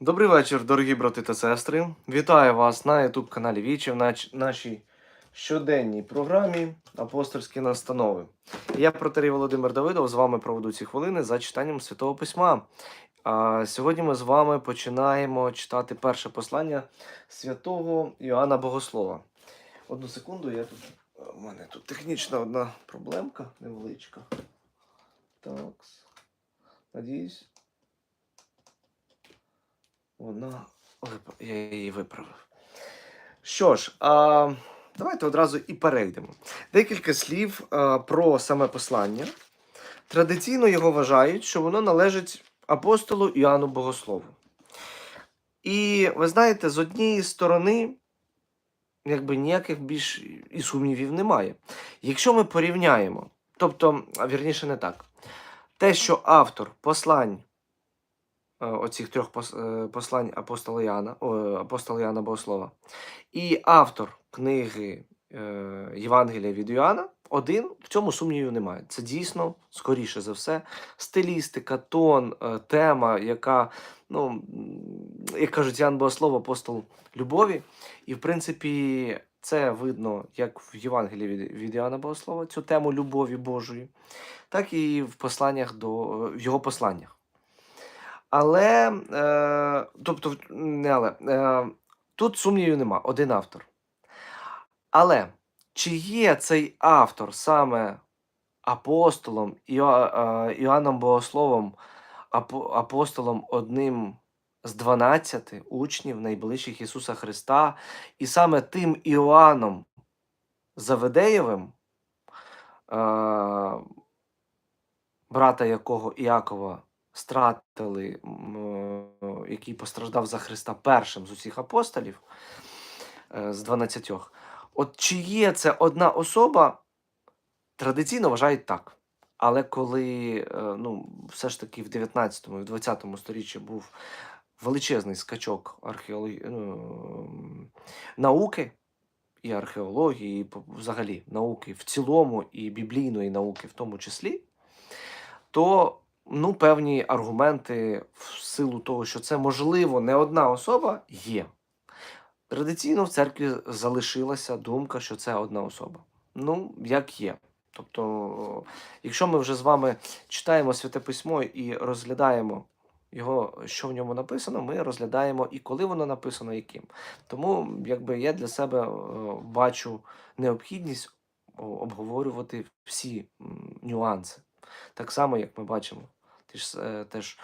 Добрий вечір, дорогі брати та сестри. Вітаю вас на youtube каналі Вічі в нашій щоденній програмі Апостольські настанови. Я протерій Володимир Давидов з вами проведу ці хвилини за читанням Святого Письма. А сьогодні ми з вами починаємо читати перше послання святого Іоанна Богослова. Одну секунду, я тут. У мене тут технічна одна проблемка невеличка. Так. Надіюсь. Вона. Я її виправив. Що ж, а, давайте одразу і перейдемо. Декілька слів а, про саме послання. Традиційно його вважають, що воно належить апостолу Іоанну Богослову. І ви знаєте, з однієї сторони, якби ніяких більш і сумнівів немає. Якщо ми порівняємо, тобто, вірніше, не так, те, що автор послань е, оцих трьох е, послань апостола Яна, апостола Яна Богослова, і автор книги е, Євангелія від Іоанна, один в цьому сумнівів немає. Це дійсно, скоріше за все, стилістика, тон, тема, яка, ну, як кажуть, Ян Богослов, апостол любові. І, в принципі, це видно як в Євангелії від, Іоанна Богослова, цю тему любові Божої, так і в посланнях до в його посланнях. Але, е, тобто, не але, е, тут сумнівів нема, один автор. Але чи є цей автор саме апостолом Іо, е, Іоанном Богословом, апо, апостолом одним з 12 учнів найближчих Ісуса Христа, і саме тим Іоанном Заведеєвим, е, брата якого Іакова стратили, е, який постраждав за Христа першим з усіх апостолів е, з 12. От чи є це одна особа, традиційно вважають так. Але коли ну, все ж таки в 19 і в 20 сторіччі був величезний скачок археології, ну, науки і археології, і взагалі науки в цілому, і біблійної науки в тому числі, то ну, певні аргументи в силу того, що це можливо не одна особа, є. Традиційно в церкві залишилася думка, що це одна особа. Ну, як є. Тобто, якщо ми вже з вами читаємо Святе Письмо і розглядаємо його, що в ньому написано, ми розглядаємо і коли воно написано, яким. Тому якби я для себе е, бачу необхідність обговорювати всі нюанси. Так само, як ми бачимо ті ж, е, теж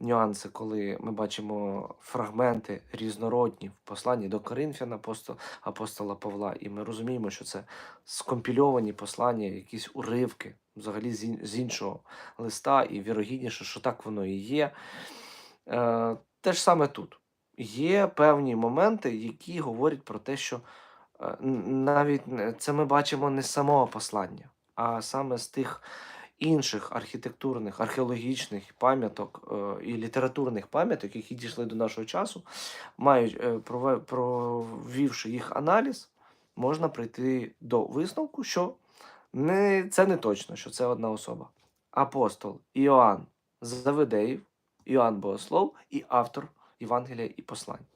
нюанси, коли ми бачимо фрагменти різнородні в посланні до Коринфян апостол, апостола Павла, і ми розуміємо, що це скомпільовані послання, якісь уривки взагалі з, ін- з іншого листа, і вірогідніше, що так воно і є. Е, те ж саме тут. Є певні моменти, які говорять про те, що е, навіть це ми бачимо не з самого послання, а саме з тих інших архітектурних, археологічних пам'яток е, і літературних пам'яток, які дійшли до нашого часу, мають провівши їх аналіз, можна прийти до висновку, що не, це не точно, що це одна особа. Апостол Іоанн Завидеїв, Іоанн Богослов і автор Євангелія і послань.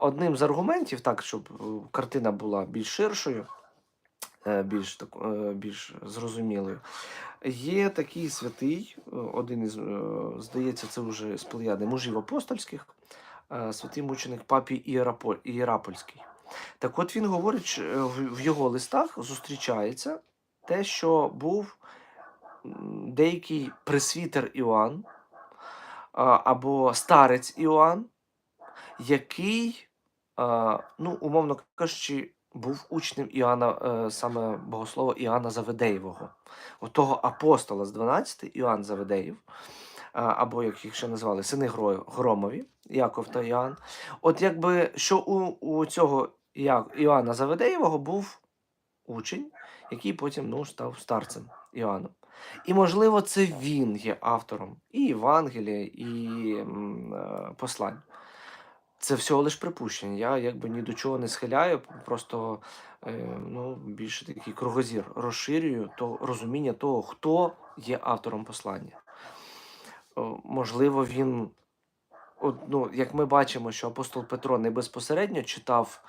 Одним з аргументів, так, щоб е, картина була більш ширшою, е, більш, е, більш зрозумілою, є такий святий, один із, здається, це вже з плеяди мужів апостольських, святий мученик папі Ієрапольський. Так от він говорить, е, в його листах зустрічається те, що був деякий пресвітер Іоанн або старець Іоанн, який, ну, умовно кажучи, був учнем Іоанна, е, саме богослова Іоанна Заведеєвого, отого апостола з 12 Іоанн Заведеєв, або як їх ще назвали, сини Громові, Яков та Іоанн. От якби що у, у цього Іоанна Заведеєвого був учень, який потім ну, став старцем Іоанном. І, можливо, це він є автором і Євангелія, і е, послань. Це всього лиш припущення. Я якби ні до чого не схиляю, просто е, ну, більше такий кругозір розширюю то розуміння того, хто є автором послання. Можливо, він, ну, як ми бачимо, що апостол Петро не безпосередньо читав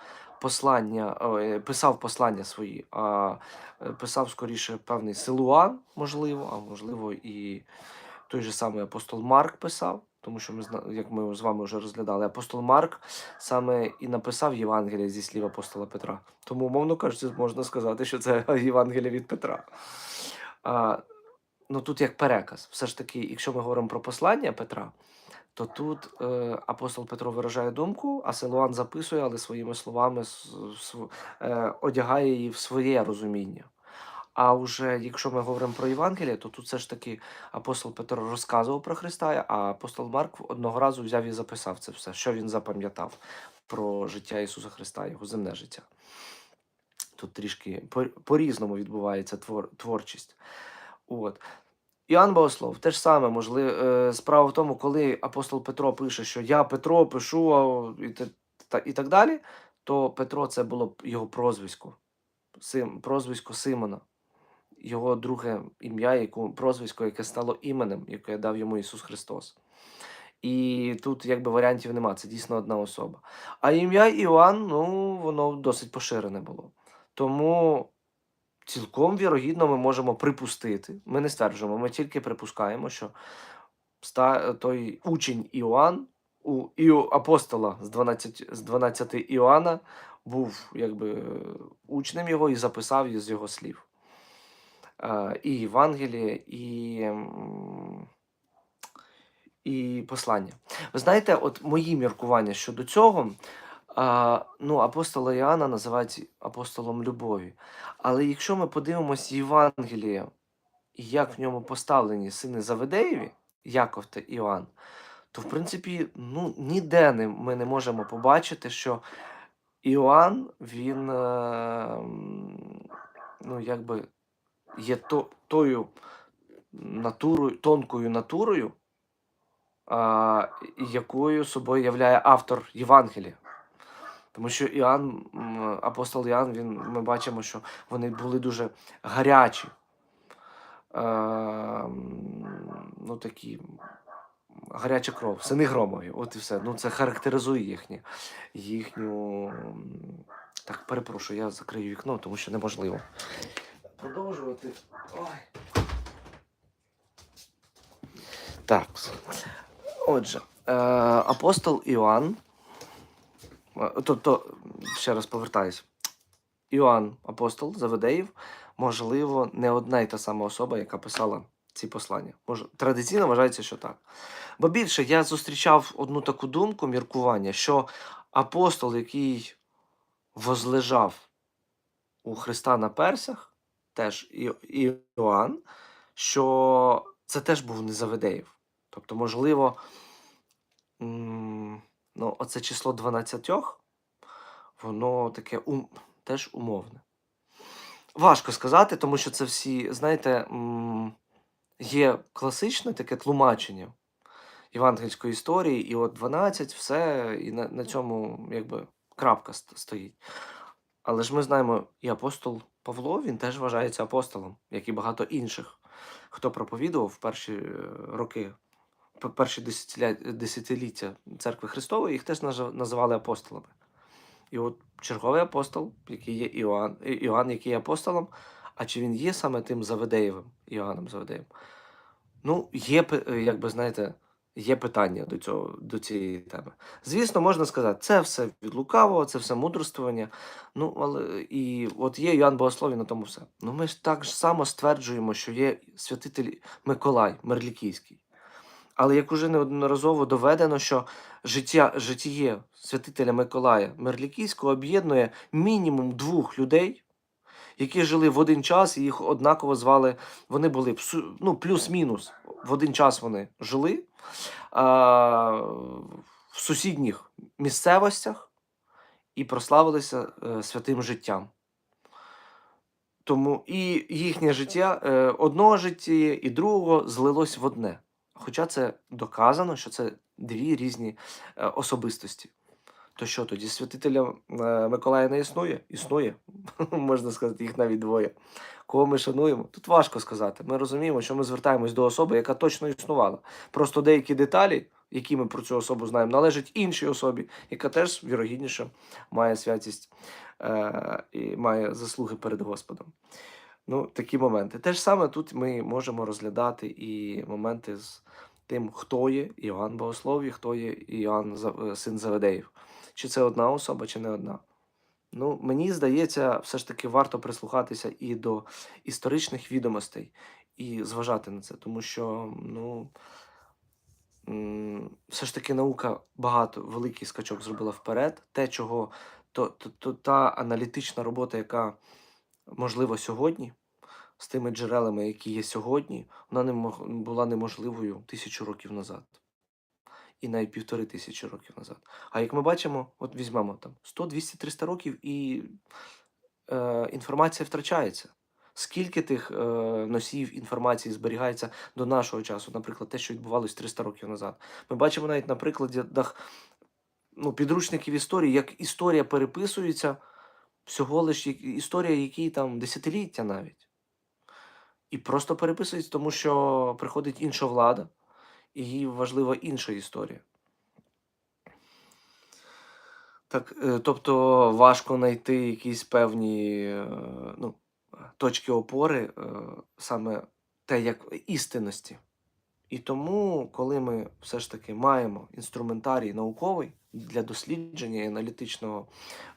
послання, ой, писав послання свої, а е, писав скоріше певний силуан, можливо, а можливо, і той же самий апостол Марк писав, тому що ми як ми з вами вже розглядали, апостол Марк саме і написав Євангеліє зі слів апостола Петра. Тому, умовно кажучи, можна сказати, що це Євангеліє від Петра. А, ну тут як переказ. Все ж таки, якщо ми говоримо про послання Петра, то тут е, апостол Петро виражає думку, а Силуан записує, але своїми словами св- е, одягає її в своє розуміння. А вже якщо ми говоримо про Євангеліє, то тут все ж таки апостол Петро розказував про Христа, а апостол Марк одного разу взяв і записав це все, що він запам'ятав про життя Ісуса Христа, його земне життя. Тут трішки по- по-різному відбувається твор, творчість. От. Іоанн Богослов, те ж саме, можливо, е, справа в тому, коли апостол Петро пише, що я Петро пишу і, і так далі, то Петро це було його прозвисько, Сим, прозвисько Симона, його друге ім'я, яку, прозвисько, яке стало іменем, яке дав йому Ісус Христос. І тут якби варіантів нема, це дійсно одна особа. А ім'я Іоанн, ну, воно досить поширене було. Тому цілком вірогідно ми можемо припустити. Ми не стверджуємо, ми тільки припускаємо, що той учень Іоанн, у апостола з 12, з 12 Іоанна, був якби учнем його і записав із його слів. Е, І Євангеліє, і, і послання. Ви знаєте, от мої міркування щодо цього. А, ну, апостола Іоанна називають апостолом любові. Але якщо ми подивимось Євангеліє, і як в ньому поставлені сини Заведеєві, Яков та Іоанн, то в принципі ну, ніде не, ми не можемо побачити, що Іоанн, він е, ну, якби є то, тою натурою, тонкою натурою, а, якою собою являє автор Євангелія. Тому що Іоанн, апостол Іоанн, він, ми бачимо, що вони були дуже гарячі. Е, ну, такі гаряча кров, сини громові, от і все. Ну, це характеризує їхнє, їхню. Так, перепрошую, я закрию вікно, тому що неможливо. Продовжувати. Ой. Так. Отже, е, апостол Іоанн. Тобто, ще раз повертаюсь. Іоанн, апостол Заведеїв, можливо, не одна й та сама особа, яка писала ці послання. Може, традиційно вважається, що так. Бо більше я зустрічав одну таку думку, міркування, що апостол, який возлежав у Христа на персях, теж Іоанн, що це теж був не Заведеїв. Тобто, можливо, ну, оце число 12, воно таке ум, теж умовне. Важко сказати, тому що це всі, знаєте, є класичне таке тлумачення євангельської історії, і от 12, все, і на, на цьому якби крапка стоїть. Але ж ми знаємо, і апостол Павло, він теж вважається апостолом, як і багато інших, хто проповідував в перші е, роки, перші десятиліття церкви Христової, їх теж називали апостолами. І от черговий апостол, який є Іоанн, Іоанн, який є апостолом, а чи він є саме тим Заведеєвим, Іоанном Заведеєм? Ну, є, як знаєте, є питання до, цього, до цієї теми. Звісно, можна сказати, це все від лукавого, це все мудрствування. Ну, але і от є Іоанн Богослов, на тому все. Ну, ми ж так само стверджуємо, що є святитель Миколай Мерлікійський. Але як уже неодноразово доведено, що життя, життєє святителя Миколая Мерлікійського об'єднує мінімум двох людей, які жили в один час, і їх однаково звали. Вони були ну, плюс-мінус. В один час вони жили а, в сусідніх місцевостях і прославилися е, святим життям. Тому і їхнє життя е, одного життя і другого злилось в одне. Хоча це доказано, що це дві різні е, особистості. То що тоді святителя е, Миколая не існує? Існує. Можна сказати, їх навіть двоє. Кого ми шануємо? Тут важко сказати. Ми розуміємо, що ми звертаємось до особи, яка точно існувала. Просто деякі деталі, які ми про цю особу знаємо, належать іншій особі, яка теж вірогідніше має святість е, і має заслуги перед Господом. Ну, такі моменти. Те ж саме тут ми можемо розглядати і моменти з тим, хто є Іоанн Богослов і хто є Іоанн е, син Заведеїв. Чи це одна особа, чи не одна. Ну, мені здається, все ж таки варто прислухатися і до історичних відомостей, і зважати на це, тому що, ну, все ж таки наука багато великий скачок зробила вперед. Те, чого то, то, то та аналітична робота, яка можлива сьогодні, з тими джерелами, які є сьогодні, вона не була неможливою тисячу років назад. І навіть півтори тисячі років назад. А як ми бачимо, от візьмемо там 100, 200, 300 років, і е, інформація втрачається. Скільки тих е, носіїв інформації зберігається до нашого часу, наприклад, те, що відбувалось 300 років назад. Ми бачимо навіть на прикладах ну, підручників історії, як історія переписується всього лиш історія, якій там десятиліття навіть. І просто переписується, тому що приходить інша влада, і їй важлива інша історія. Так, е, тобто важко знайти якісь певні е, ну, точки опори, е, саме те, як істинності. І тому, коли ми все ж таки маємо інструментарій науковий для дослідження і аналітичного,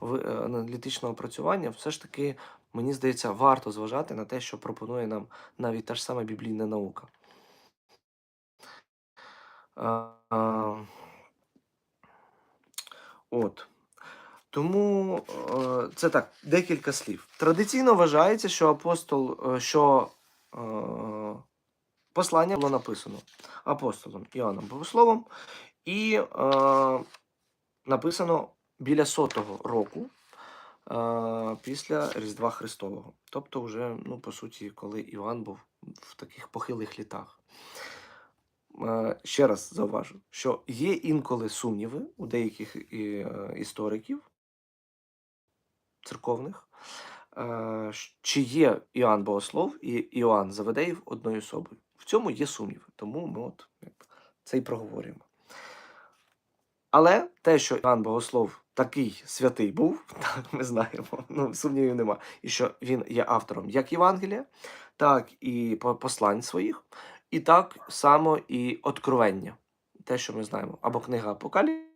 е, аналітичного опрацювання, все ж таки, мені здається, варто зважати на те, що пропонує нам навіть та ж сама біблійна наука. От. Тому е, це так, декілька слів. Традиційно вважається, що апостол, е, що послання було написано апостолом Іоанном Богословом і е, написано біля сотого року е, після Різдва Христового. Тобто, вже, ну, по суті, коли Іоанн був в таких похилих літах. Е, Ще раз зауважу, що є інколи сумніви у деяких е, істориків церковних, е, чи є Іоанн Богослов і Іоанн Заведеїв одною особою. В цьому є сумніви, тому ми от це і проговорюємо. Але те, що Іван Богослов такий святий був, так ми знаємо, ну сумнівів нема. І що він є автором як Євангелія, так і послань своїх, і так само і откровення. Те, що ми знаємо, або книга Апокаліпсис,